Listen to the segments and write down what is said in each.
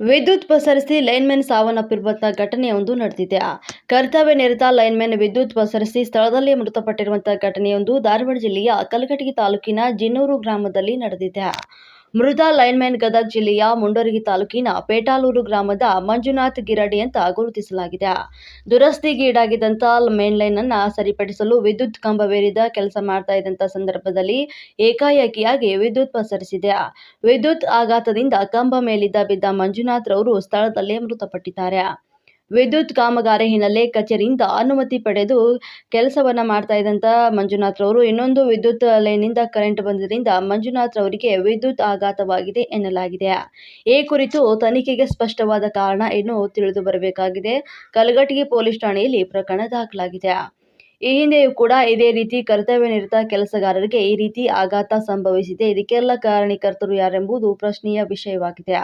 ವಿದ್ಯುತ್ ಪಸರಿಸಿ ಲೈನ್ಮೆನ್ ಸಾವನ್ನಪ್ಪಿರುವಂತಹ ಘಟನೆಯೊಂದು ನಡೆದಿದೆ. ಕರ್ತವ್ಯ ನಿರತ ಲೈನ್ಮೆನ್ ವಿದ್ಯುತ್ ಪಸರಿಸಿ ಸ್ಥಳದಲ್ಲಿ ಮೃತಪಟ್ಟಿರುವಂತಹ ಘಟನೆಯೊಂದು ಧಾರವಾಡ ಜಿಲ್ಲೆಯ ಕಲಘಟಗಿ ತಾಲೂಕಿನ ಜಿನ್ನೂರು ಗ್ರಾಮದಲ್ಲಿ ನಡೆದಿದೆ. ಮೃತ ಲೈನ್ಮ್ಯಾನ್ ಗದಗ ಜಿಲ್ಲೆಯ ಮುಂಡರಗಿ ತಾಲೂಕಿನ ಪೇಟಾಲೂರು ಗ್ರಾಮದ ಮಂಜುನಾಥ್ ಗಿರಡಿ ಅಂತ ಗುರುತಿಸಲಾಗಿದೆ. ದುರಸ್ತಿಗೀಡಾಗಿದ್ದಂಥ ಮೇನ್ ಲೈನ್ ಅನ್ನ ಸರಿಪಡಿಸಲು ವಿದ್ಯುತ್ ಕಂಬವೇರಿದ ಕೆಲಸ ಮಾಡ್ತಾ ಇದ್ದಂಥ ಸಂದರ್ಭದಲ್ಲಿ ಏಕಾಏಕಿಯಾಗಿ ವಿದ್ಯುತ್ ಪಸರಿಸಿದೆ. ವಿದ್ಯುತ್ ಆಘಾತದಿಂದ ಕಂಬ ಮೇಲಿದ್ದ ಬಿದ್ದ ಮಂಜುನಾಥ್ ರವರು ಸ್ಥಳದಲ್ಲೇ ಮೃತಪಟ್ಟಿದ್ದಾರೆ. ವಿದ್ಯುತ್ ಕಾಮಗಾರಿ ಹಿನ್ನೆಲೆ ಕಚೇರಿಯಿಂದ ಅನುಮತಿ ಪಡೆದು ಕೆಲಸವನ್ನ ಮಾಡ್ತಾ ಇದ್ದಂತ ಮಂಜುನಾಥ್ ರವರು. ಇನ್ನೊಂದು ವಿದ್ಯುತ್ ಲೈನಿಂದ ಕರೆಂಟ್ ಬಂದಿದ್ದರಿಂದ ಮಂಜುನಾಥ್ ರವರಿಗೆ ವಿದ್ಯುತ್ ಆಘಾತವಾಗಿದೆ ಎನ್ನಲಾಗಿದೆ. ಈ ಕುರಿತು ತನಿಖೆಗೆ ಸ್ಪಷ್ಟವಾದ ಕಾರಣ ಇನ್ನು ತಿಳಿದು ಬರಬೇಕಾಗಿದೆ. ಕಲಘಟಗಿ ಪೊಲೀಸ್ ಠಾಣೆಯಲ್ಲಿ ಪ್ರಕರಣ ದಾಖಲಾಗಿದೆ. ಈ ಹಿಂದೆಯೂ ಕೂಡ ಇದೇ ರೀತಿ ಕರ್ತವ್ಯ ನಿರತ ಕೆಲಸಗಾರರಿಗೆ ಈ ರೀತಿ ಆಘಾತ ಸಂಭವಿಸಿದೆ. ಇದಕ್ಕೆಲ್ಲ ಕಾರಣೀಕರ್ತರು ಯಾರೆಂಬುದು ಪ್ರಶ್ನೆಯ ವಿಷಯವಾಗಿದೆ.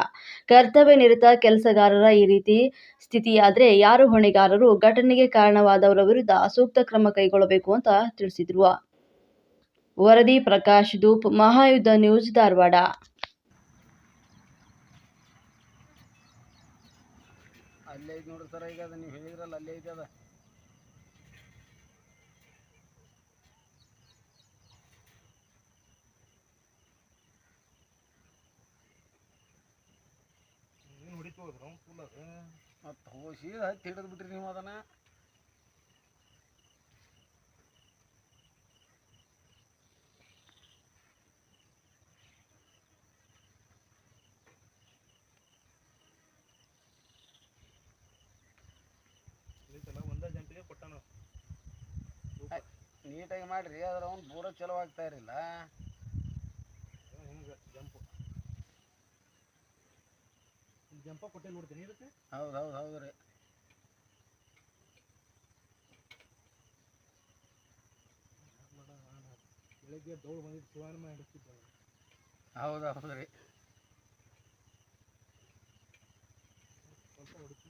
ಕರ್ತವ್ಯ ನಿರತ ಕೆಲಸಗಾರರ ಈ ರೀತಿ ಸ್ಥಿತಿಯಾದರೆ ಯಾರು ಹೊಣೆಗಾರರು? ಘಟನೆಗೆ ಕಾರಣವಾದವರ ವಿರುದ್ಧ ಸೂಕ್ತ ಕ್ರಮ ಕೈಗೊಳ್ಳಬೇಕು ಅಂತ ತಿಳಿಸಿದ್ರು. ವರದಿ ಪ್ರಕಾಶ್ ಧೂಪ್, ಮಹಾಯುದ್ಧ ನ್ಯೂಸ್ ಧಾರವಾಡ. ಅಲ್ಲೇ ಈಗ ನೀವು ಅಲ್ಲೇ ಅದ. ಮತ್ತು ಹೋಗಿ ಹತ್ತಿ ಹಿಡಿದು ಬಿಟ್ರಿ ನೀವು ಅದನ್ನ. ನೀಟಾಗಿ ಮಾಡ್ರಿ ಅದ್ರ ಅವ್ನು ಬೂರ ಚಲೋ ಆಗ್ತಾ ಇರಲಿಲ್ಲ. ಜಂಪ. ಕೊಟ್ಟೆ ನೋಡ್ತೀನಿ ಇದಕ್ಕೆ ಹೌದು ಹೌದು ಹೌದು ರೀ. ಬೆಳಗ್ಗೆ ದೌಡ್ ಬಂದಿದ್ದು ಶಿವಾನ ಹಿಡಿಸ್ತಿದ್ದೆ ಹೌದು ಹೌದು ರೀ. ಸ್ವಲ್ಪ ಹೊಡಿತು